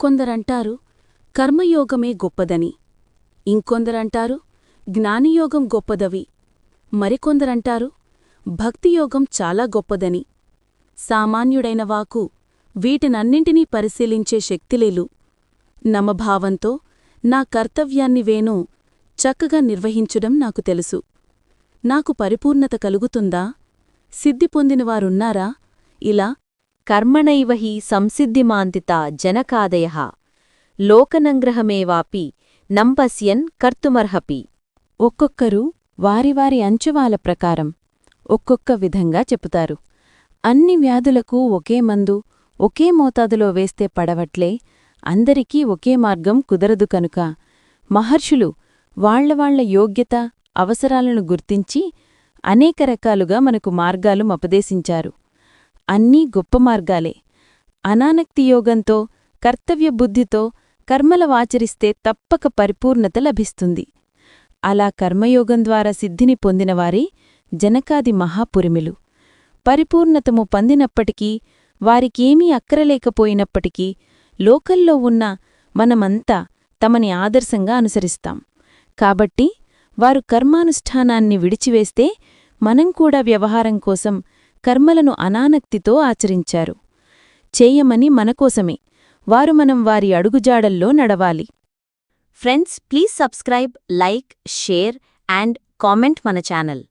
కొందరంటారు కర్మయోగమే గొప్పదని. ఇంకొందరంటారు జ్ఞానియోగం గొప్పదవి. మరికొందరంటారు భక్తియోగం చాలా గొప్పదని. సామాన్యుడైన వాకు వీటినన్నింటినీ పరిశీలించే శక్తిలేలు. నమభావంతో నా కర్తవ్యాన్ని వేను చక్కగా నిర్వహించడం నాకు తెలుసు. నాకు పరిపూర్ణత కలుగుతుందా? సిద్ధి పొందినవారున్నారా? ఇలా కర్మణైవ హి సంసిద్ధిమాంతిత జనకాదయ లోకనంగ్రహమేవాపి నంపస్యన్ కర్తుమర్హపి ఒక్కొక్కరు వారివారి అంచువాల ప్రకారం ఒక్కొక్క విధంగా చెబుతారు అన్ని వ్యాధులకు ఒకే మందు ఒకే మోతాదులో వేస్తే పడవట్లే అందరికీ ఒకే మార్గం కుదరదు కనుక మహర్షులు వాళ్ళవాళ్ళ యోగ్యత అవసరాలను గుర్తించి అనేక రకాలుగా మనకు మార్గాలు మపదేశించారు అన్నీ గొప్ప మార్గాలే. అనానక్తి యోగంతో కర్తవ్యబుద్ధితో కర్మలవాచరిస్తే తప్పక పరిపూర్ణత లభిస్తుంది. అలా కర్మయోగం ద్వారా సిద్ధిని పొందినవారే జనకాది మహాపురిమిలు. పరిపూర్ణతము పొందినప్పటికీ వారికేమీ అక్కరలేకపోయినప్పటికీ లోకల్లో ఉన్న మనమంతా తమని ఆదర్శంగా అనుసరిస్తాం. కాబట్టి వారు కర్మానుష్ఠానాన్ని విడిచివేస్తే మనం కూడా వ్యవహారం కోసం కర్మలను అనానక్తితో ఆచరించారు. చేయమని మనకోసమే. వారు మనం వారి అడుగుజాడల్లో నడవాలి. Friends please subscribe like share and comment మన ఛానల్.